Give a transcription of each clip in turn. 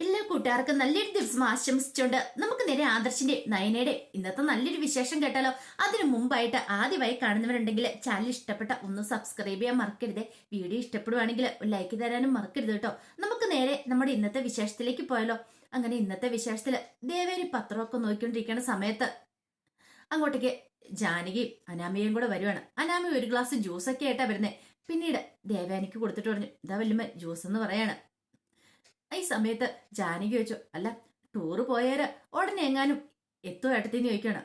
എല്ലാ കൂട്ടുകാർക്കും നല്ലൊരു ദിവസം ആശംസിച്ചുകൊണ്ട് നമുക്ക് നേരെ ആദർശിന്റെ നയനയുടെ ഇന്നത്തെ നല്ലൊരു വിശേഷം കേട്ടാലോ? അതിനു മുമ്പായിട്ട് ആദ്യമായി കാണുന്നവരുണ്ടെങ്കിൽ ചാനൽ ഇഷ്ടപ്പെട്ട ഒന്ന് സബ്സ്ക്രൈബ് ചെയ്യാൻ മറക്കരുത്. വീഡിയോ ഇഷ്ടപ്പെടുവാണെങ്കിൽ ലൈക്ക് തരാനും മറക്കരുത് കേട്ടോ. നമുക്ക് നേരെ നമ്മുടെ ഇന്നത്തെ വിശേഷത്തിലേക്ക് പോയാലോ? അങ്ങനെ ഇന്നത്തെ വിശേഷത്തിൽ ദേവേരി പത്രമൊക്കെ നോക്കിക്കൊണ്ടിരിക്കുന്ന സമയത്ത് അങ്ങോട്ടേക്ക് ജാനകിയും അനാമയും കൂടെ വരുവാണ്. അനാമി ഒരു ഗ്ലാസ് ജ്യൂസൊക്കെ ആയിട്ടാണ് വരുന്നത് പിന്നീട് ദേവാനിക്ക് കൊടുത്തിട്ട് പറഞ്ഞു ഇതാ വല്യമ്മ ജ്യൂസ് എന്ന് പറയാണ്. ഈ സമയത്ത് ജാനകി ചോദിച്ചു അല്ല ടൂറ് പോയാൽ ഉടനെ എങ്ങാനും എത്തോ ഏട്ടത്തിന്ന് ചോദിക്കാണ്.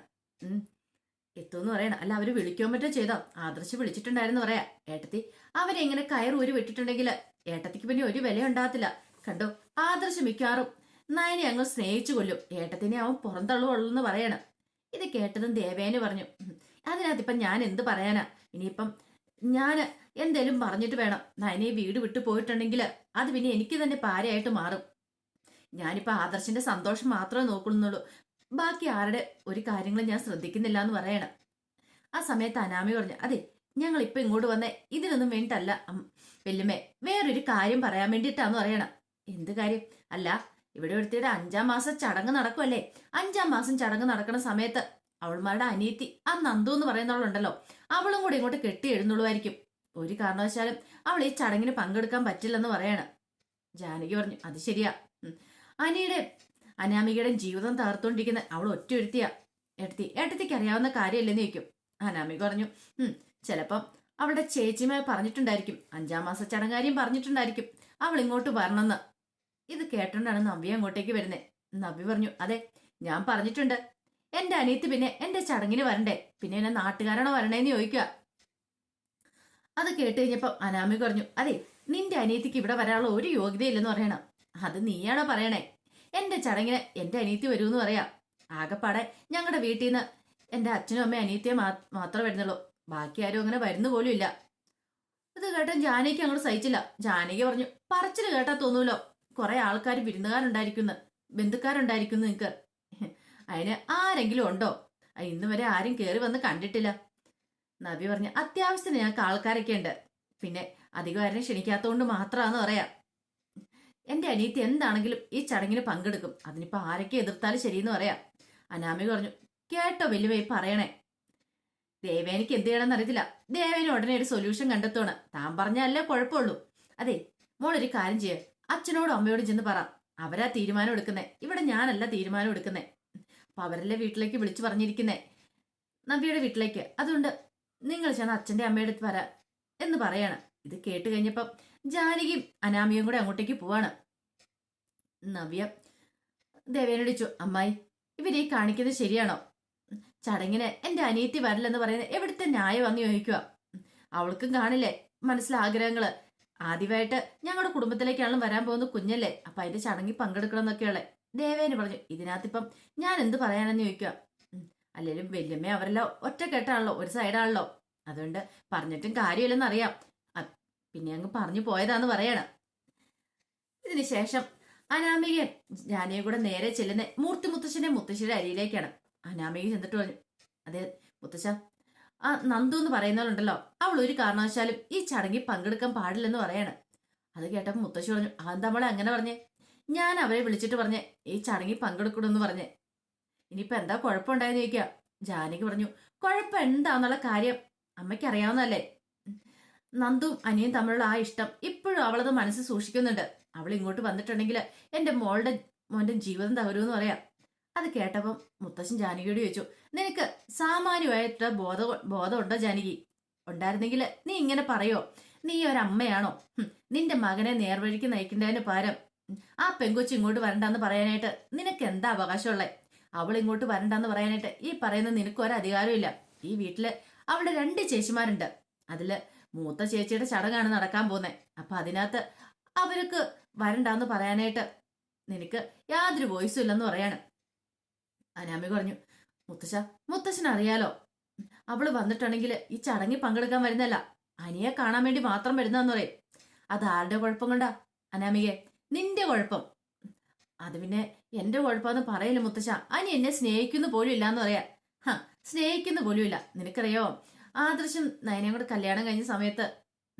എത്തുമെന്ന് പറയണം. അല്ല അവർ വിളിക്കാൻ പറ്റോ ചെയ്തോ? ആദർശ് വിളിച്ചിട്ടുണ്ടായിരുന്നു പറയാ ഏട്ടത്തി. അവരെങ്ങനെ കയർ ഊരി വിട്ടിട്ടുണ്ടെങ്കിൽ ഏട്ടത്തിക്ക് പിന്നെ ഒരു വില ഉണ്ടാകത്തില്ല. കണ്ടോ? ആദർശ് മിക്കവാറും നയനെ അങ്ങ് സ്നേഹിച്ചു കൊല്ലും. ഏട്ടത്തിനെ അവൻ പുറന്തള്ളുള്ളൂ എന്ന് പറയണം. ഇത് കേട്ടതും ദേവേന് പറഞ്ഞു "ഉം, അതിനകത്ത് ഇപ്പം ഞാൻ എന്ത് പറയാനാ? ഇനിയിപ്പം ഞാൻ എന്തേലും പറഞ്ഞിട്ട് വേണം. നയനെ വീട് വിട്ടു പോയിട്ടുണ്ടെങ്കിൽ അത് പിന്നെ എനിക്ക് തന്നെ പാരയായിട്ട് മാറും. ഞാനിപ്പോ ആദർശിന്റെ സന്തോഷം മാത്രമേ നോക്കുന്നുള്ളൂ. ബാക്കി ആരുടെ ഒരു കാര്യങ്ങളും ഞാൻ ശ്രദ്ധിക്കുന്നില്ല എന്ന് പറയണം. ആ സമയത്ത് അനാമി പറഞ്ഞു അതെ ഞങ്ങൾ ഇപ്പൊ ഇങ്ങോട്ട് വന്നേ ഇതിനൊന്നും വേണ്ടിട്ടല്ല. വെല്ലുമേ വേറൊരു കാര്യം പറയാൻ വേണ്ടിയിട്ടാന്ന് പറയണം. എന്ത് കാര്യം? അല്ല ഇവിടെ ഒരുത്തിയുടെ അഞ്ചാം മാസം ചടങ്ങ് നടക്കുമല്ലേ അഞ്ചാം മാസം ചടങ്ങ് നടക്കുന്ന സമയത്ത് അവൾമാരുടെ അനിയത്തി ആ നന്ദു എന്ന് പറയുന്നവളുണ്ടല്ലോ അവളും കൂടി ഇങ്ങോട്ട് കെട്ടി എഴുന്നള്ളുമായിരിക്കും ഒരു കാരണവശാലും അവൾ ഈ ചടങ്ങിന് പങ്കെടുക്കാൻ പറ്റില്ലെന്ന് പറയാണ്. ജാനകി പറഞ്ഞു അത് ശരിയാ. അനിയുടെ അനാമികയുടെ ജീവിതം തകർത്തോണ്ടിരിക്കുന്ന അവൾ ഒറ്റ ഒരുത്തിയാ എടുത്തി ഏട്ടത്തിക്ക് അറിയാവുന്ന കാര്യമല്ലെന്ന് ചോദിക്കും. അനാമിക പറഞ്ഞു ഉം ചിലപ്പം അവളുടെ ചേച്ചിമാർ പറഞ്ഞിട്ടുണ്ടായിരിക്കും. അഞ്ചാം മാസ ചടങ്ങാരിയും പറഞ്ഞിട്ടുണ്ടായിരിക്കും. അവൾ ഇങ്ങോട്ട് വരണമെന്ന്. ഇത് കേട്ടോണ്ടാണ് നവ്യ അങ്ങോട്ടേക്ക് വരുന്നത് നവ്യ പറഞ്ഞു അതെ ഞാൻ പറഞ്ഞിട്ടുണ്ട്. എന്റെ അനിയത്ത് പിന്നെ എന്റെ ചടങ്ങിന് വരണ്ടേ? പിന്നെ എന്നെ നാട്ടുകാരാണോ വരണേന്ന് ചോദിക്കുക അത് കേട്ട് കഴിഞ്ഞപ്പോൾ അനാമി പറഞ്ഞു അതെ നിന്റെ അനിയത്തിക്ക് ഇവിടെ വരാനുള്ള ഒരു യോഗ്യതയില്ലെന്ന് പറയണം. അത് നീയാണോ പറയണേ? എന്റെ ചടങ്ങിന് എന്റെ അനിയത്തി വരൂന്ന് പറയാം. ആകെപ്പാടെ ഞങ്ങളുടെ വീട്ടിൽ നിന്ന് എന്റെ അച്ഛനും അമ്മയും അനിയത്തിയെ മാത്രമേ വരുന്നുള്ളൂ. ബാക്കി ആരും അങ്ങനെ വരുന്നു പോലും ഇല്ല. ഇത് കേട്ട ജാനകിക്ക് അങ്ങോട്ട് സഹിച്ചില്ല. ജാനകി പറഞ്ഞു പറച്ചിൽ കേട്ടാ തോന്നൂലോ? കുറെ ആൾക്കാർ വിരുന്നുകാരുണ്ടായിരിക്കുന്നു ബന്ധുക്കാരുണ്ടായിരിക്കുന്നു നിങ്ങക്ക്. അതിന് ആരെങ്കിലും ഉണ്ടോ? ഇന്നുവരെ ഇന്ന് വരെ ആരും കേറി വന്ന് കണ്ടിട്ടില്ല. നബി പറഞ്ഞു അത്യാവശ്യത്തിന് ഞങ്ങൾക്ക് ആൾക്കാരൊക്കെ ഉണ്ട്. പിന്നെ അധികം ആരും ക്ഷണിക്കാത്തതുകൊണ്ട് മാത്രമാണെന്ന് പറയാം. എന്റെ അനിയത്തി എന്താണെങ്കിലും ഈ ചടങ്ങിന് പങ്കെടുക്കും. അതിനിപ്പോ ആരൊക്കെ എതിർത്താലും ശരിയെന്ന് പറയാം. അനാമി പറഞ്ഞു കേട്ടോ വലിയ പറയണേ. ദേവേനിക്ക് എന്ത് ചെയ്യണമെന്ന് അറിയത്തില്ല. ദേവേന് ഉടനെ ഒരു സൊല്യൂഷൻ കണ്ടെത്തോണ് താൻ പറഞ്ഞാലേ കുഴപ്പമുള്ളൂ? അതെ മോളൊരു കാര്യം ചെയ്യ. അച്ഛനോടും അമ്മയോടും ചെന്ന് പറ. അവരാ തീരുമാനം എടുക്കുന്നേ. ഇവിടെ ഞാനല്ല തീരുമാനം എടുക്കുന്നേ. അപ്പൊ അവരല്ലേ വീട്ടിലേക്ക് വിളിച്ചു പറഞ്ഞിരിക്കുന്നേ? നബിയുടെ വീട്ടിലേക്ക്. അതുകൊണ്ട് നിങ്ങൾ ചെന്ന് അച്ഛന്റെ അമ്മയുടെ അടുത്ത് വരാ എന്ന് പറയാണ്. ഇത് കേട്ട് കഴിഞ്ഞപ്പം ജാനകിയും അനാമിയും കൂടെ അങ്ങോട്ടേക്ക് പോവാണ്. നവ്യ ദേവേനോട് ചോദിച്ചു അമ്മായി ഇവരെ കാണിക്കുന്നത് ശരിയാണോ? ചടങ്ങിന് എന്റെ അനിയത്തി വരില്ലെന്ന് പറയുന്നത് എവിടുത്തെ ന്യായം വന്ന് ചോദിക്കുക? അവൾക്കും കാണില്ലേ മനസ്സിലാഗ്രഹങ്ങൾ ആഗ്രഹങ്ങൾ ആദ്യമായിട്ട് ഞങ്ങളുടെ കുടുംബത്തിലേക്കാണല്ലോ വരാൻ പോകുന്ന കുഞ്ഞല്ലേ അപ്പൊ അതിന്റെ ചടങ്ങിൽ പങ്കെടുക്കണം എന്നൊക്കെയുള്ളേ. ദേവേന് പറഞ്ഞു ഇതിനകത്തിപ്പം ഞാൻ എന്ത് പറയാനെന്ന് ചോദിക്കുക? അല്ലെങ്കിലും വല്യമ്മ അവരെല്ലാം ഒറ്റക്കെട്ടാണല്ലോ ഒരു സൈഡാണല്ലോ. അതുകൊണ്ട് പറഞ്ഞിട്ടും കാര്യമില്ലെന്ന് അറിയാം അ- പിന്നെ അങ്ങ് പറഞ്ഞു പോയതാന്ന് പറയണം. ഇതിന് ശേഷം അനാമികൻ ജാനിയെ കൂടെ നേരെ ചെല്ലുന്ന മൂർത്തി മുത്തശ്ശന്റെ മുത്തശ്ശിയുടെ അരിയിലേക്കാണ്. അനാമിക ചെന്നിട്ട് പറഞ്ഞു അതെ മുത്തശ്ശ ആ നന്ദു എന്ന് പറയുന്നവരുണ്ടല്ലോ അവൾ ഒരു കാരണവശാലും ഈ ചടങ്ങിൽ പങ്കെടുക്കാൻ പാടില്ലെന്ന് പറയാണ്. അത് കേട്ടപ്പോൾ മുത്തശ്ശി പറഞ്ഞു അതെന്താ നമ്മളെ അങ്ങനെ പറഞ്ഞേ? ഞാൻ അവരെ വിളിച്ചിട്ട് പറഞ്ഞേ ഈ ചടങ്ങിൽ പങ്കെടുക്കണമെന്ന് പറഞ്ഞേ ഇനിയിപ്പോ എന്താ കുഴപ്പമുണ്ടായെന്ന് ചോദിക്കുക ജാനകി പറഞ്ഞു കുഴപ്പം എന്താന്നുള്ള കാര്യം അമ്മയ്ക്ക് അറിയാവുന്നതല്ലേ? നന്ദും അനിയും തമ്മിലുള്ള ആ ഇഷ്ടം ഇപ്പോഴും അവളത് മനസ്സിൽ സൂക്ഷിക്കുന്നുണ്ട്. അവൾ ഇങ്ങോട്ട് വന്നിട്ടുണ്ടെങ്കിൽ എന്റെ മോളുടെ മോന്റെ ജീവിതം തകരുമെന്ന് പറയാം. അത് കേട്ടപ്പം മുത്തശ്ശൻ ജാനകിയോട് ചോദിച്ചു നിനക്ക് സാമാന്യമായിട്ട് ബോധ ബോധമുണ്ടോ ജാനകി? ഉണ്ടായിരുന്നെങ്കിൽ നീ ഇങ്ങനെ പറയോ? നീ ഒരമ്മയാണോ? നിന്റെ മകനെ നേർവഴിക്ക് നയിക്കേണ്ടതിന് പകരം ആ പെങ്കൊച്ചു ഇങ്ങോട്ട് വരണ്ടെന്ന് പറയാനായിട്ട് നിനക്ക് എന്താ അവകാശമുള്ളേ? അവൾ ഇങ്ങോട്ട് വരണ്ടെന്ന് പറയാനായിട്ട് ഈ പറയുന്ന നിനക്ക് ഒരു അധികാരമില്ല ഈ വീട്ടിൽ അവളുടെ രണ്ട് ചേച്ചിമാരുണ്ട്. അതിൽ മൂത്ത ചേച്ചിയുടെ ചടങ്ങാണ് നടക്കാൻ പോകുന്നത് അപ്പൊ അതിനകത്ത് അവർക്ക് വരണ്ടെന്ന് പറയാനായിട്ട് നിനക്ക് യാതൊരു വോയിസും ഇല്ലെന്ന് പറയാണ്. അനാമി പറഞ്ഞു മുത്തശ്ശ മുത്തശ്ശൻ അറിയാലോ അവൾ വന്നിട്ടുണ്ടെങ്കിൽ ഈ ചടങ്ങിൽ പങ്കെടുക്കാൻ വരുന്നല്ല അനിയെ കാണാൻ വേണ്ടി മാത്രം വരുന്നതെന്ന് പറയും. അത് ആരുടെ കുഴപ്പം കൊണ്ടാ? അനാമികെ നിന്റെ കുഴപ്പം. അത് പിന്നെ എന്റെ കുഴപ്പമെന്ന് പറയില്ല മുത്തശ്ശ. അനി എന്നെ സ്നേഹിക്കുന്നു പോലും ഇല്ലാന്ന് പറയാ. ഹ സ്നേഹിക്കുന്നു പോലും ഇല്ല. നിനക്കറിയോ? ആദർശം നയനയും കൂടെ കല്യാണം കഴിഞ്ഞ സമയത്ത്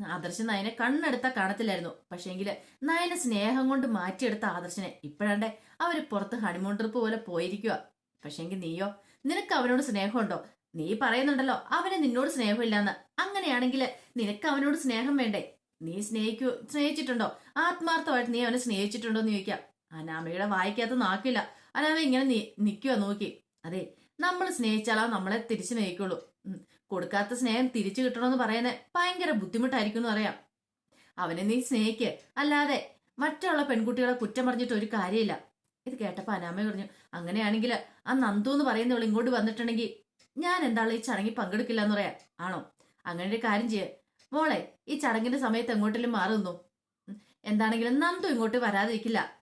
ആദർശൻ നയനെ കണ്ണെടുത്ത കാണത്തില്ലായിരുന്നു. പക്ഷേങ്കിൽ നയനെ സ്നേഹം കൊണ്ട് മാറ്റിയെടുത്ത ആദർശനെ ഇപ്പോഴാണ്ടേ അവർ പുറത്ത് ഹണിമൂൺ ട്രിപ്പ് പോലെ പോയിരിക്കുക പക്ഷേങ്കിൽ നീയോ നിനക്ക് അവനോട് സ്നേഹമുണ്ടോ? നീ പറയുന്നുണ്ടല്ലോ അവന് നിന്നോട് സ്നേഹമില്ലാന്ന്. അങ്ങനെയാണെങ്കിൽ നിനക്ക് അവനോട് സ്നേഹം വേണ്ടേ? നീ സ്നേഹിക്കൂ സ്നേഹിച്ചിട്ടുണ്ടോ? ആത്മാർത്ഥമായിട്ട് നീ അവനെ സ്നേഹിച്ചിട്ടുണ്ടോ എന്ന് ചോദിക്കാം. അനാമയുടെ വായിക്കകത്ത് നാക്കില്ല. അനാമ ഇങ്ങനെ നിൽക്കുക നോക്കി. അതെ നമ്മൾ സ്നേഹിച്ചാലാ നമ്മളെ തിരിച്ചു സ്നേഹിക്കുള്ളൂ. കൊടുക്കാത്ത സ്നേഹം തിരിച്ചു കിട്ടണമെന്ന് പറയുന്നത് ഭയങ്കര ബുദ്ധിമുട്ടായിരിക്കും എന്ന് പറയാം. അവനെ നീ സ്നേഹിക്ക്. അല്ലാതെ മറ്റുള്ള പെൺകുട്ടികളെ കുറ്റം പറഞ്ഞിട്ട് ഒരു കാര്യമില്ല. ഇത് കേട്ടപ്പോൾ അനാമ പറഞ്ഞു അങ്ങനെയാണെങ്കിൽ ആ നന്ദു എന്ന് പറയുന്നവൾ ഇങ്ങോട്ട് വന്നിട്ടുണ്ടെങ്കിൽ ഞാൻ എന്താണ് ഈ ചടങ്ങിൽ പങ്കെടുക്കില്ല എന്ന് പറയാം. ആണോ? അങ്ങനെ ഒരു കാര്യം ചെയ്യ. മോളെ ഈ ചടങ്ങിന്റെ സമയത്ത് എങ്ങോട്ടെങ്കിലും മാറുന്നു എന്താണെങ്കിലും നന്ദു ഇങ്ങോട്ട് വരാതിരിക്കില്ല.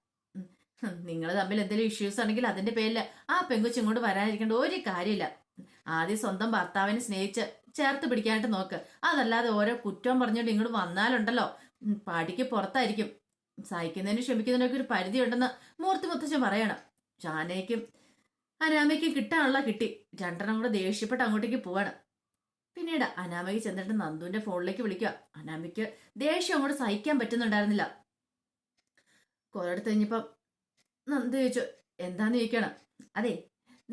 നിങ്ങൾ തമ്മിൽ എന്തെങ്കിലും ഇഷ്യൂസ് ആണെങ്കിൽ അതിന്റെ പേരിൽ ആ പെങ്കുച്ചി ഇങ്ങോട്ട് വരാതിരിക്കേണ്ട ഒരു കാര്യമില്ല. ആദ്യം സ്വന്തം ഭർത്താവിനെ സ്നേഹിച്ച് ചേർത്ത് പിടിക്കാനായിട്ട് നോക്ക്. അതല്ലാതെ ഓരോ കുറ്റവും പറഞ്ഞുകൊണ്ട് ഇങ്ങോട്ട് വന്നാലുണ്ടല്ലോ. പാടിക്ക് പുറത്തായിരിക്കും. സഹിക്കുന്നതിനും ക്ഷമിക്കുന്നതിനൊക്കെ ഒരു പരിധി ഉണ്ടെന്ന് മൂർത്തി മുത്തച്ഛൻ പറയണം. ഷാനയ്ക്കും അനാമയ്ക്കും കിട്ടാനുള്ള കിട്ടി. രണ്ടെണ്ണം കൂടെ ദേഷ്യപ്പെട്ട് അങ്ങോട്ടേക്ക് പോവാണ്. പിന്നീട് അനാമയ്ക്ക് ചെന്നിട്ട് നന്ദുവിന്റെ ഫോണിലേക്ക് വിളിക്കുക. അനാമയ്ക്ക് ദേഷ്യം അങ്ങോട്ട് സഹിക്കാൻ പറ്റുന്നുണ്ടായിരുന്നില്ല. കുറെ കഴിഞ്ഞപ്പം നന്ദു ചോദിച്ചു എന്താന്ന് ചോദിക്കണം അതെ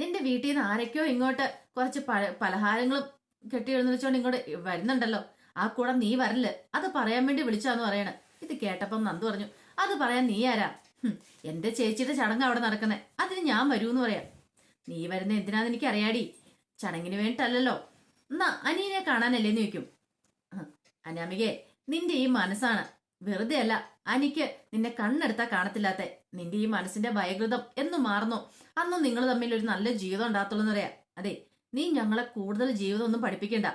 നിന്റെ വീട്ടിൽ നിന്ന് ആരൊക്കെയോ ഇങ്ങോട്ട് കുറച്ച് പലഹാരങ്ങളും കെട്ടി എഴുന്നേച്ചോണ്ട് ഇങ്ങോട്ട് വരുന്നുണ്ടല്ലോ. ആ കൂടെ നീ വരൽ. അത് പറയാൻ വേണ്ടി വിളിച്ചാന്ന് പറയണ. ഇത് കേട്ടപ്പം നന്ദു പറഞ്ഞു അത് പറയാൻ നീ ആരാ? എന്റെ ചേച്ചിയുടെ ചടങ്ങ് അവിടെ നടക്കുന്നേ. അതിന് ഞാൻ വരൂന്ന് പറയാം. നീ വരുന്ന എന്തിനാന്ന് എനിക്ക് അറിയാടി ചടങ്ങിന് വേണ്ടിട്ടല്ലല്ലോ. എന്നാ അനിയനെ കാണാനല്ലേന്ന് ചോദിക്കും അനാമികേ നിന്റെ ഈ മനസ്സാണ്. വെറുതെ അല്ല അനിക്ക് നിന്നെ കണ്ണെടുത്താ കാണത്തില്ലാത്ത. നിന്റെ ഈ മനസ്സിന്റെ ഭയകൃതം എന്ന് മാറുന്നു. അന്നും നിങ്ങൾ തമ്മിൽ ഒരു നല്ല ജീവിതം ഉണ്ടാകത്തുള്ളൂ എന്നറിയാം. അതെ നീ ഞങ്ങളെ കൂടുതൽ ജീവിതം ഒന്നും പഠിപ്പിക്കണ്ട.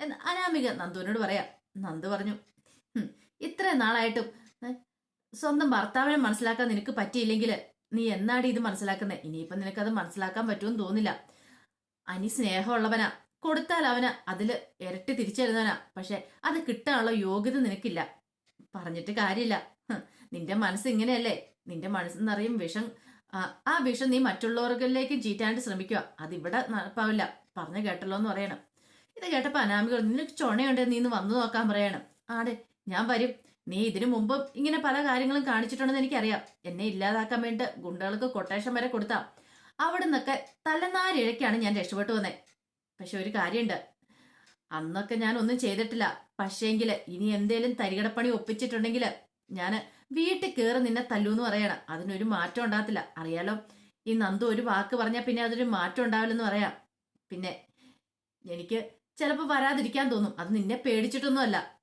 എന്ന് അനാമിക നന്ദുവിനോട് പറയാം. നന്ദു പറഞ്ഞു "ഹും, ഇത്രയും നാളായിട്ടും സ്വന്തം ഭർത്താവിനെ മനസ്സിലാക്കാൻ നിനക്ക് പറ്റിയില്ലെങ്കിൽ നീ എന്നാടി ഇത് മനസ്സിലാക്കുന്നത് ഇനിയിപ്പം നിനക്കത് മനസ്സിലാക്കാൻ പറ്റുമെന്ന് തോന്നില്ല. അനി സ്നേഹമുള്ളവനാ. കൊടുത്താൽ അവന് അതിൽ ഇരട്ടി തിരിച്ചെഴുതാനാ. പക്ഷെ അത് കിട്ടാനുള്ള യോഗ്യത നിനക്കില്ല. പറഞ്ഞിട്ട് കാര്യമില്ല. നിന്റെ മനസ്സ് ഇങ്ങനെയല്ലേ? നിന്റെ മനസ്സെന്നറിയും വിഷം ആ, വിഷം നീ മറ്റുള്ളവർക്കിലേക്ക് ചീറ്റാണ്ട് ശ്രമിക്കുക. അതിവിടെ നടപ്പാവില്ല. പറഞ്ഞു കേട്ടല്ലോ എന്ന് പറയണം. ഇത് കേട്ടപ്പോ അനാമിക നിനക്ക് ചൊണയുണ്ട് നീ ഇന്ന് വന്നു നോക്കാൻ പറയണം. ആടെ ഞാൻ വരും. നീ ഇതിനു മുമ്പ് ഇങ്ങനെ പല കാര്യങ്ങളും കാണിച്ചിട്ടുണ്ടെന്ന് എനിക്കറിയാം. എന്നെ ഇല്ലാതാക്കാൻ വേണ്ടി ഗുണ്ടകൾക്ക് കൊട്ടേഷൻ വരെ കൊടുത്താ. അവിടെ നിന്നൊക്കെ തലനാരിഴയ്ക്കാണ് ഞാൻ രക്ഷപ്പെട്ടു വന്നേ. പക്ഷെ ഒരു കാര്യമുണ്ട്. അന്നൊക്കെ ഞാൻ ഒന്നും ചെയ്തിട്ടില്ല. പക്ഷേങ്കിൽ ഇനി എന്തേലും തരികടപ്പണി ഒപ്പിച്ചിട്ടുണ്ടെങ്കിൽ ഞാൻ വീട്ടിൽ കയറി നിന്നെ തല്ലൂന്ന് പറയണം. അതിനൊരു മാറ്റം ഉണ്ടാകത്തില്ല. അറിയാലോ? ഈ നന്ദു ഒരു വാക്ക് പറഞ്ഞാൽ പിന്നെ അതൊരു മാറ്റം ഉണ്ടാവില്ലെന്ന് പറയാം. പിന്നെ എനിക്ക് ചിലപ്പോൾ വരാതിരിക്കാൻ തോന്നും. അത് നിന്നെ പേടിച്ചിട്ടൊന്നുമല്ല.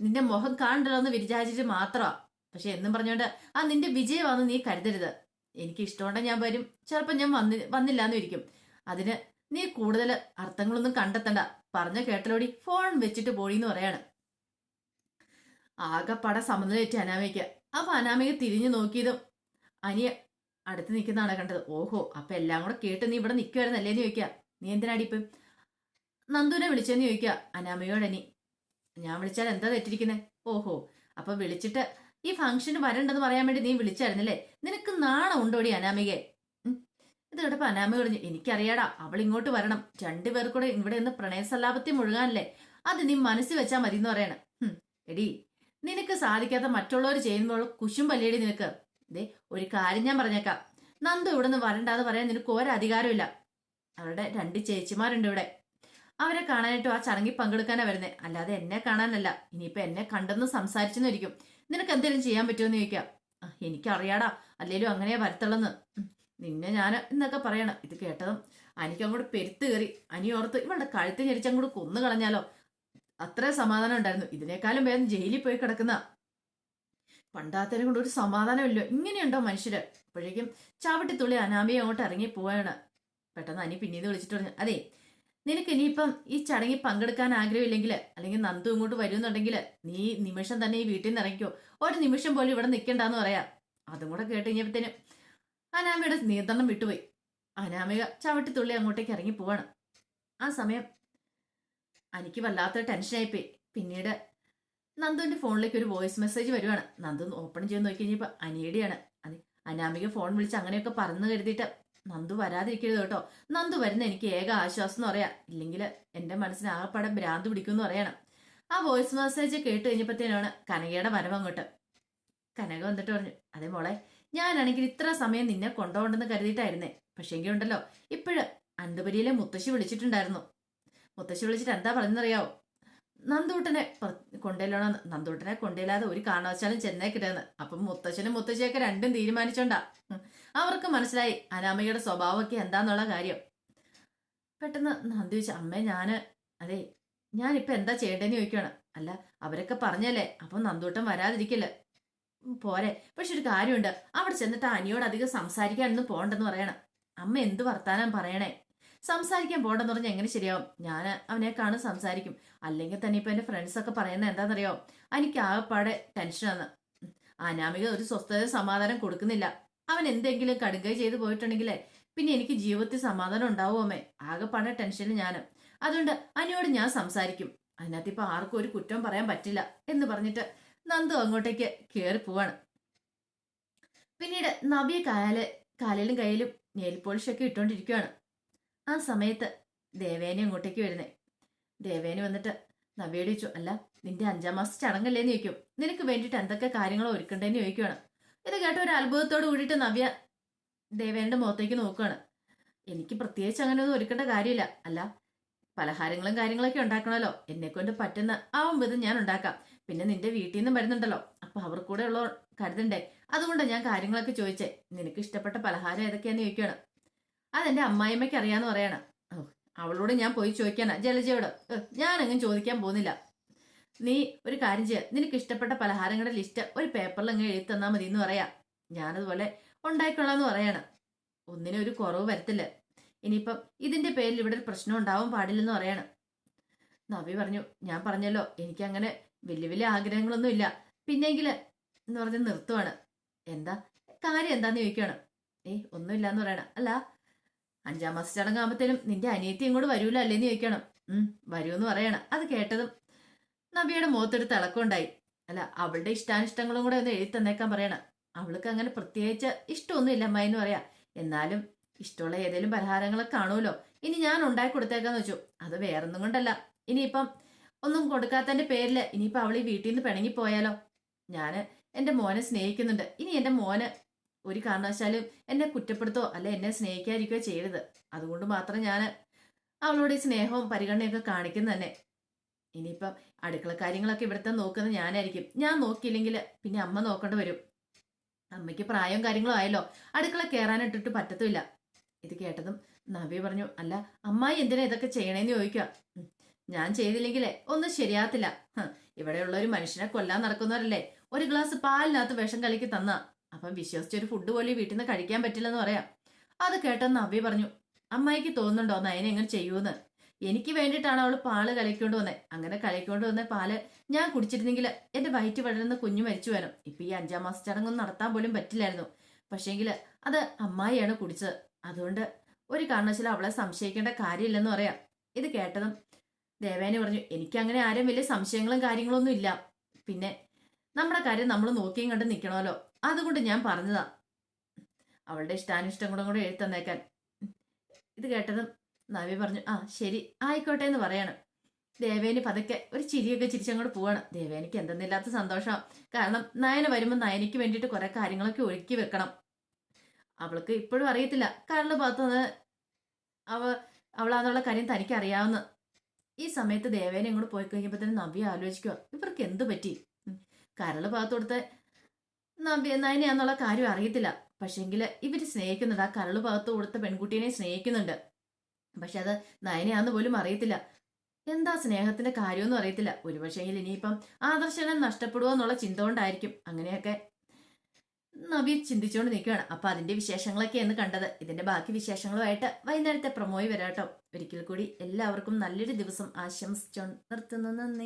നിന്റെ മുഖം കാണണ്ടല്ലോ എന്ന് വിചാരിച്ചിട്ട് മാത്രമാ. പക്ഷെ എന്നും പറഞ്ഞോണ്ട് ആ നിന്റെ വിജയമാണെന്ന് നീ കരുതരുത്. എനിക്ക് ഇഷ്ടമുണ്ടെങ്കിൽ ഞാൻ വരും. ചിലപ്പോൾ ഞാൻ വന്നി വന്നില്ല എന്ന് ഇരിക്കും അതിന് നീ കൂടുതൽ അർത്ഥങ്ങളൊന്നും കണ്ടെത്തണ്ട. പറഞ്ഞ കേട്ടലോടി ഫോൺ വെച്ചിട്ട് പോയിന്ന് പറയാണ്. ആകെപ്പട സമനിലേറ്റ് അനാമിക അപ്പൊ അനാമിക തിരിഞ്ഞു നോക്കിയതും അനിയ അടുത്ത് നിൽക്കുന്നതാണ് കണ്ടത്. ഓഹോ അപ്പൊ എല്ലാം കൂടെ കേട്ട് നീ ഇവിടെ നിൽക്കുവായിരുന്നല്ലേന്ന് ചോദിക്കുക നീ എന്തിനാടി ഇപ്പം? നന്ദുവിനെ വിളിച്ചെന്ന് ചോദിക്കുക അനാമയോട് അനി ഞാൻ വിളിച്ചാൽ എന്താ തെറ്റിരിക്കുന്നത് ഓഹോ അപ്പൊ വിളിച്ചിട്ട് ഈ ഫംഗ്ഷന് വരണ്ടെന്ന് പറയാൻ വേണ്ടി നീ വിളിച്ചായിരുന്നല്ലേ? നിനക്ക് നാണം ഉണ്ടോടി അനാമികയെ. ഇത് കേട്ടപ്പോ അനാമ പറഞ്ഞു എനിക്കറിയാടാ അവൾ ഇങ്ങോട്ട് വരണം രണ്ടുപേർ കൂടെ ഇവിടെ നിന്ന് പ്രണയസല്ലാപത്തിൽ മുഴുകാനല്ലേ? അത് നീ മനസ്സിൽ വെച്ചാൽ മതി എന്ന് പറയണം. എടി നിനക്ക് സാധിക്കാത്ത മറ്റുള്ളവർ ചെയ്യുമ്പോൾ കുശും പല്ലിയടി നിനക്ക്. ദേ ഒരു കാര്യം ഞാൻ പറഞ്ഞേക്കാം. നന്ദു ഇവിടെ നിന്ന് വരണ്ടാന്ന് പറയാൻ നിനക്ക് ഒരധികാരമില്ല അവരുടെ രണ്ട് ചേച്ചിമാരുണ്ട് ഇവിടെ. അവരെ കാണാനായിട്ടും ആ ചടങ്ങിൽ പങ്കെടുക്കാനാ വരുന്നത് അല്ലാതെ എന്നെ കാണാനല്ല. ഇനിയിപ്പോ എന്നെ കണ്ടെന്ന് സംസാരിച്ചെന്ന് ഇരിക്കും. നിനക്ക് എന്തെങ്കിലും ചെയ്യാൻ പറ്റുമെന്ന് ചോദിക്കാം. "ആ, എനിക്കറിയാടാ. അല്ലേലും അങ്ങനെയാ വരത്തുള്ളെന്ന് നിന്നെ ഞാൻ എന്നൊക്കെ പറയണം. ഇത് കേട്ടതും അനിക്ക് അങ്ങോട്ട് പെരുത്ത് കയറി. അനി ഓർത്ത് ഇവളുടെ കഴുത്ത് ഞെരിച്ചങ്ങോട്ട് കൊന്നു കളഞ്ഞാലോ? അത്ര സമാധാനം ഉണ്ടായിരുന്നു. ഇതിനേക്കാളും വേഗം ജയിലിൽ പോയി കിടക്കുന്ന പണ്ടാത്തതിനെ കൊണ്ട് ഒരു സമാധാനമില്ലോ ഇങ്ങനെയുണ്ടോ മനുഷ്യര്? അപ്പോഴേക്കും ചാവട്ടിത്തുള്ളി അനാമിയെ അങ്ങോട്ട് ഇറങ്ങി പോവാണ്. പെട്ടെന്ന് അനി പിന്നീട് വിളിച്ചിട്ട് പറഞ്ഞു അതെ നിനക്ക് ഇനിയിപ്പം ഈ ചടങ്ങിൽ പങ്കെടുക്കാൻ ആഗ്രഹമില്ലെങ്കിൽ അല്ലെങ്കിൽ നന്ദു ഇങ്ങോട്ട് വരുമെന്നുണ്ടെങ്കിൽ നീ നിമിഷം തന്നെ ഈ വീട്ടിൽ നിന്ന് ഇറങ്ങിക്കോ. ഒരു നിമിഷം പോലും ഇവിടെ നിൽക്കണ്ടെന്ന് പറയാം. അതും കൂടെ കേട്ട് കഴിഞ്ഞപ്പോഴത്തേനും അനാമയുടെ നിയന്ത്രണം വിട്ടുപോയി. അനാമിക ചവിട്ടിത്തുള്ളി അങ്ങോട്ടേക്ക് ഇറങ്ങി പോവാണ്. ആ സമയം എനിക്ക് വല്ലാത്ത ടെൻഷനായിപ്പോയി പിന്നീട് നന്ദുവിന്റെ ഫോണിലേക്ക് ഒരു വോയിസ് മെസ്സേജ് വരുവാണ്. നന്ദു ഓപ്പൺ ചെയ്ത് നോക്കി കഴിഞ്ഞപ്പോൾ അനിയുടെയാണ് അനാമിക ഫോൺ വിളിച്ച് അങ്ങനെയൊക്കെ പറഞ്ഞു കരുതിയിട്ട് നന്ദു വരാതിരിക്കരുത് കേട്ടോ. നന്ദു വരുന്ന എനിക്ക് ഏക ആശ്വാസം എന്ന് പറയാം. ഇല്ലെങ്കിൽ എന്റെ മനസ്സിന് ആകെപ്പാടെ ഭ്രാന്ത് പിടിക്കും എന്ന് പറയണം. ആ വോയിസ് മെസ്സേജ് കേട്ട് കഴിഞ്ഞപ്പോഴത്തേനാണ് കനകയുടെ വരവ് അങ്ങോട്ട്. കനക വന്നിട്ട് പറഞ്ഞു അതേ മോളെ ഞാനാണെങ്കിൽ ഇത്ര സമയം നിന്നെ കൊണ്ടുപോകണ്ടെന്ന് കരുതിയിട്ടായിരുന്നേ. പക്ഷേങ്കിൽ ഉണ്ടല്ലോ ഇപ്പോഴ് അന്തപുരിയിലെ മുത്തശ്ശി വിളിച്ചിട്ടുണ്ടായിരുന്നു. മുത്തശ്ശി വിളിച്ചിട്ട് എന്താ പറഞ്ഞറിയാവോ നന്ദൂട്ടനെ കൊണ്ടേലോണം നന്ദൂട്ടനെ കൊണ്ടേലാതെ ഒരു കാരണവശാലും ചെന്നേക്കിട്ടെന്ന് അപ്പം മുത്തശ്ശനും മുത്തശ്ശിയൊക്കെ രണ്ടും തീരുമാനിച്ചോണ്ടാ. അവർക്ക് മനസ്സിലായി അനാമയുടെ സ്വഭാവമൊക്കെ എന്താന്നുള്ള കാര്യം. പെട്ടെന്ന് നന്ദി ചോദിച്ചു അമ്മേ ഞാൻ അതെ ഞാനിപ്പോ എന്താ ചെയ്യേണ്ടതെന്ന് ചോദിക്കുകയാണ് അല്ല അവരൊക്കെ പറഞ്ഞല്ലേ അപ്പം നന്ദൂട്ടം വരാതിരിക്കില്ല? പോരെ. പക്ഷെ ഒരു കാര്യമുണ്ട്. അവിടെ ചെന്നിട്ട് അനിയോട് അധികം സംസാരിക്കാനൊന്നും പോകണ്ടെന്ന് പറയണം. അമ്മ എന്ത് വർത്താനം പറയണേ? സംസാരിക്കാൻ പോകണ്ടെന്ന് പറഞ്ഞാൽ എങ്ങനെ ശരിയാവും? ഞാൻ അവനെ കാണും സംസാരിക്കും. അല്ലെങ്കിൽ തന്നെ ഇപ്പൊ എന്റെ ഫ്രണ്ട്സ് ഒക്കെ പറയുന്നത് എന്താണെന്നറിയോ? എനിക്ക് ആകെപ്പാടെ ടെൻഷനാണ്. അനാമിക ഒരു സ്വസ്ഥത സമാധാനം കൊടുക്കുന്നില്ല. അവൻ എന്തെങ്കിലും കടുകൈ ചെയ്ത് പോയിട്ടുണ്ടെങ്കിലേ പിന്നെ എനിക്ക് ജീവിതത്തിൽ സമാധാനം ഉണ്ടാവും അമ്മേ. ആകെപ്പാടെ ടെൻഷനിൽ ഞാൻ അതുകൊണ്ട് അനിയോട് ഞാൻ സംസാരിക്കും. അതിനകത്ത് ഇപ്പൊ ആർക്കും ഒരു കുറ്റം പറയാൻ പറ്റില്ല എന്ന് പറഞ്ഞിട്ട് നന്ദു അങ്ങോട്ടേക്ക് കയറി പോവാണ്. പിന്നീട് നവ്യ കാൽ കാലിലും കയ്യിലും നെയിൽ പോളിഷൊക്കെ ഇട്ടുകൊണ്ടിരിക്കുകയാണ് ആ സമയത്ത് ദേവേനെ അങ്ങോട്ടേക്ക് വരുന്നേ. ദേവേനെ വന്നിട്ട് നബിയോട് ചോദിച്ചു അല്ല നിന്റെ അഞ്ചാം മാസം ചടങ്ങല്ലേന്ന് ചോദിക്കും. നിനക്ക് വേണ്ടിയിട്ട് എന്തൊക്കെ കാര്യങ്ങൾ ഒരുക്കണ്ടേന്ന് ചോദിക്കുകയാണ് ഇത് കേട്ട ഒരു അത്ഭുതത്തോട് കൂടിയിട്ട് നവ്യ ദേവേന്റെ മുഖത്തേക്ക് നോക്കുകയാണ് എനിക്ക് പ്രത്യേകിച്ച് അങ്ങനെ ഒന്നും ഒരുക്കേണ്ട കാര്യമില്ല. അല്ല പലഹാരങ്ങളും കാര്യങ്ങളൊക്കെ ഉണ്ടാക്കണമല്ലോ എന്നെ കൊണ്ട് പറ്റുന്ന ആവും വിധം ഞാൻ ഉണ്ടാക്കാം. പിന്നെ നിന്റെ വീട്ടിൽ നിന്നും വരുന്നുണ്ടല്ലോ. അപ്പൊ അവർ കൂടെ ഉള്ള കരുതണ്ടേ? അതുകൊണ്ട് ഞാൻ കാര്യങ്ങളൊക്കെ ചോദിച്ചേ. നിനക്ക് ഇഷ്ടപ്പെട്ട പലഹാരം ഏതൊക്കെയാന്ന് ചോദിക്കുകയാണ് അതെന്റെ അമ്മായിമ്മയ്ക്ക് അറിയാന്ന് പറയണം. അവളോട് ഞാൻ പോയി ചോദിക്കാനാ. ജലജയോട് ഞാനങ്ങും ചോദിക്കാൻ പോകുന്നില്ല. നീ ഒരു കാര്യം ചെയ്യ. നിനക്ക് ഇഷ്ടപ്പെട്ട പലഹാരങ്ങളുടെ ലിസ്റ്റ് ഒരു പേപ്പറിൽ അങ്ങ് എഴുതി തന്നാൽ മതി എന്ന് പറയാ. ഞാനതുപോലെ ഉണ്ടായിക്കൊള്ളാന്ന് പറയാണ്. ഒന്നിനും ഒരു കുറവ് വരത്തില്ല. ഇനിയിപ്പം ഇതിന്റെ പേരിൽ ഇവിടെ ഒരു പ്രശ്നം ഉണ്ടാവാൻ പാടില്ലെന്ന് പറയാണ്. നവി പറഞ്ഞു ഞാൻ പറഞ്ഞല്ലോ എനിക്കങ്ങനെ വലിയ വലിയ ആഗ്രഹങ്ങളൊന്നും ഇല്ല. പിന്നെങ്കിൽ എന്ന് പറഞ്ഞ് നിർത്തുവാണ്. എന്താ? കാര്യം എന്താന്ന് ചോദിക്കുകയാണ് ഏയ് ഒന്നുമില്ല എന്ന് പറയണം. അല്ല അഞ്ചാം മാസ ചടങ്ങാകുമ്പത്തേനും നിന്റെ അനിയത്തി ഇങ്ങോട്ട് വരൂല അല്ലേന്ന് ചോദിക്കണം. ഉം വരുമെന്ന് പറയണം. അത് കേട്ടതും നബിയുടെ മുഖത്തൊരു തിളക്കമുണ്ടായി. അല്ല അവളുടെ ഇഷ്ടാനിഷ്ടങ്ങളും കൂടെ ഒന്ന് എഴുതി തന്നേക്കാൻ പറയണം. അവൾക്ക് അങ്ങനെ പ്രത്യേകിച്ച് ഇഷ്ടമൊന്നുമില്ല അമ്മ എന്ന് പറയാ. എന്നാലും ഇഷ്ടമുള്ള ഏതെങ്കിലും പലഹാരങ്ങളൊക്കെ കാണുമല്ലോ ഇനി ഞാൻ ഉണ്ടാക്കി കൊടുത്തേക്കാന്ന് വെച്ചു. അത് വേറൊന്നും കൊണ്ടല്ല. ഇനിയിപ്പം ഒന്നും കൊടുക്കാത്തതിന്റെ പേരിൽ ഇനിയിപ്പൊ അവൾ ഈ വീട്ടിൽ നിന്ന് പിണങ്ങി പോയാലോ? ഞാൻ എന്റെ മോനെ സ്നേഹിക്കുന്നുണ്ട്. ഇനി എന്റെ മോന് ഒരു കാരണവശാലും എന്നെ കുറ്റപ്പെടുത്തോ അല്ലെ എന്നെ സ്നേഹിക്കാതിരിക്കുകയോ ചെയ്യരുത്. അതുകൊണ്ട് മാത്രം ഞാൻ അവളോട് ഈ സ്നേഹവും പരിഗണനയൊക്കെ കാണിക്കുന്ന തന്നെ. ഇനിയിപ്പം അടുക്കള കാര്യങ്ങളൊക്കെ ഇവിടുത്തെ നോക്കുന്നത് ഞാനായിരിക്കും. ഞാൻ നോക്കിയില്ലെങ്കിൽ പിന്നെ അമ്മ നോക്കേണ്ടി വരും. അമ്മയ്ക്ക് പ്രായവും കാര്യങ്ങളും ആയല്ലോ. അടുക്കള കയറാനിട്ടിട്ട് പറ്റത്തുമില്ല. ഇത് കേട്ടതും നവ്യ പറഞ്ഞു അല്ല അമ്മായി എന്തിനാ ഇതൊക്കെ ചെയ്യണേന്ന് ചോദിക്കുക ഞാൻ ചെയ്തില്ലെങ്കിലേ ഒന്നും ശരിയാത്തില്ല ഇവിടെയുള്ള ഒരു മനുഷ്യനെ കൊല്ലാൻ നടക്കുന്നവരല്ലേ? ഒരു ഗ്ലാസ് പാലിനകത്ത് വിഷം കലക്കി തന്ന. അപ്പം വിശ്വസിച്ചൊരു ഫുഡ് പോലും വീട്ടിൽ നിന്ന് കഴിക്കാൻ പറ്റില്ലെന്ന് പറയാം. അത് കേട്ടെന്ന് നവ്യ പറഞ്ഞു അമ്മായിക്ക് തോന്നുന്നുണ്ടോ നയനെ എങ്ങനെ ചെയ്യൂന്ന് എനിക്ക് വേണ്ടിയിട്ടാണ് അവൾ പാൽ കലക്കൊണ്ട് വന്നത് അങ്ങനെ കലക്കൊണ്ട് വന്ന പാൽ ഞാൻ കുടിച്ചിരുന്നെങ്കിൽ എന്റെ വയറ്റ് വളരുന്ന കുഞ്ഞു മരിച്ചു വരും ഇപ്പൊ ഈ അഞ്ചാം മാസ ചടങ്ങൊന്നും നടത്താൻ പോലും പറ്റില്ലായിരുന്നു. പക്ഷേങ്കിൽ അത് അമ്മായിയാണ് കുടിച്ചത്. അതുകൊണ്ട് ഒരു കാരണവശാലും അവളെ സംശയിക്കേണ്ട കാര്യമില്ലെന്ന് പറയാം. ഇത് കേട്ടതും ദേവേനെ പറഞ്ഞു എനിക്ക് അങ്ങനെ ആരും വലിയ സംശയങ്ങളും കാര്യങ്ങളൊന്നും ഇല്ല. പിന്നെ നമ്മുടെ കാര്യം നമ്മൾ നോക്കിയും കണ്ട് നിൽക്കണമല്ലോ അതുകൊണ്ട് ഞാൻ പറഞ്ഞതാ. അവളുടെ ഇഷ്ടാനിഷ്ടം കൂടെ കൂടെ എഴുത്തന്നേക്കാൻ ഇത് കേട്ടതും നവി പറഞ്ഞു ആ ശരി ആയിക്കോട്ടെ എന്ന് പറയണം. ദേവേനി പതുക്കെ ഒരു ചിരിയൊക്കെ ചിരിച്ചങ്ങോട്ട് പോവാണ്. ദേവേനിക്ക് എന്തെന്നില്ലാത്ത സന്തോഷം. കാരണം നയന വരുമ്പോൾ നയനയ്ക്ക് വേണ്ടിയിട്ട് കുറെ കാര്യങ്ങളൊക്കെ ഒരുക്കി വെക്കണം. അവൾക്ക് ഇപ്പോഴും അറിയത്തില്ല. കാരണം ഭാഗത്തുനിന്ന് അവ അവളാന്നുള്ള കാര്യം തനിക്ക് അറിയാവുന്ന ഈ സമയത്ത് ദേവേനെ ഇങ്ങോട്ട് പോയി കഴിഞ്ഞപ്പോഴത്തേനും നവ്യ ആലോചിക്കുക ഇവർക്ക് എന്ത് പറ്റി. കരൾ ഭാഗത്ത് കൊടുത്ത നവ്യ നയനയാന്നുള്ള കാര്യം അറിയത്തില്ല. പക്ഷെങ്കിൽ ഇവർ സ്നേഹിക്കുന്നുണ്ട്. ആ കരൾ ഭാഗത്ത് കൊടുത്ത പെൺകുട്ടീനെ സ്നേഹിക്കുന്നുണ്ട്. പക്ഷെ അത് നയനയാന്ന് പോലും അറിയത്തില്ല. എന്താ സ്നേഹത്തിന്റെ കാര്യമൊന്നും അറിയത്തില്ല. ഒരുപക്ഷെങ്കിൽ ഇനിയിപ്പം ആദർശനം നഷ്ടപ്പെടുവോ എന്നുള്ള ചിന്ത കൊണ്ടായിരിക്കും. അങ്ങനെയൊക്കെ നവി ചിന്തിച്ചുകൊണ്ട് നിൽക്കുകയാണ് അപ്പൊ അതിന്റെ വിശേഷങ്ങളൊക്കെയാണ് കണ്ടത്. ഇതിന്റെ ബാക്കി വിശേഷങ്ങളുമായിട്ട് വൈകുന്നേരത്തെ പ്രൊമോയി വരാട്ടോ. ഒരിക്കൽ കൂടി എല്ലാവർക്കും നല്ലൊരു ദിവസം ആശംസിച്ചോ നിർത്തുന്നു. നന്ദി.